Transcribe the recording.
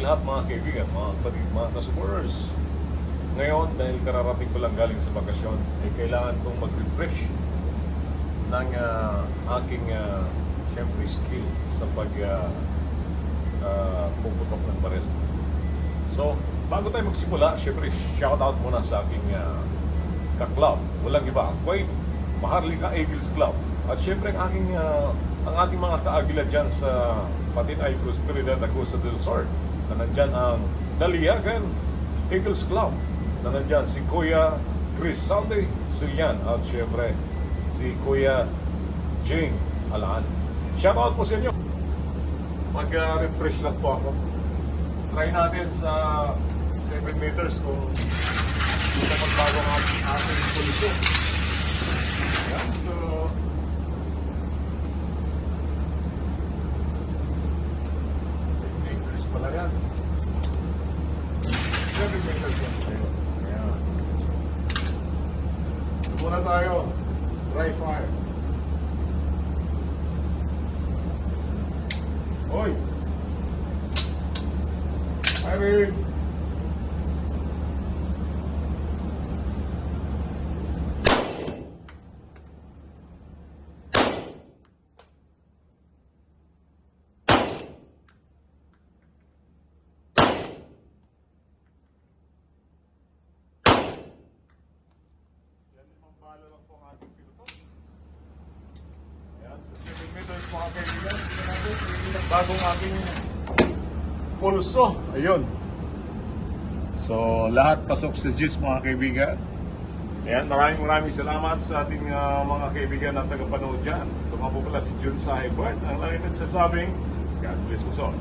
tayong lahat mga kaibigan, mga kapatid, mga kasupporters. Ngayon, dahil kararating ko lang galing sa bakasyon, ay kailangan kong mag-refresh ng ah, aking uh, syempre skill sa pag ah, ah, puputok ng baril. So, bago tayo magsimula, syempre shout out muna sa aking uh, ka-club. Walang iba, Kuwait Maharlika Eagles Club. At syempre ang aking ah, ang ating mga kaagila dyan sa Patinay Prosperidad Agosa del Sur na nandyan ang Daliagan Eagles Club na nandyan si Kuya Chris Sunday Silian at syempre si Kuya Jing Alaan. Shout out po sa inyo. Mag-refresh lang po ako. Try natin sa 7 meters kung dito magbago ang ating ating Muna tayo. Dry fire. Hoy! Firing! Bala lang po ang ating piloto. Ayan, sa 7 meters mga kaibigan, hindi bagong ating pulso. Ayun. So, lahat pasok sa GIS mga kaibigan. Ayan, maraming maraming salamat sa ating ah, mga kaibigan na tagapanood dyan. Po pala si Jun Sahibart, ang lagi nagsasabing, God bless us all.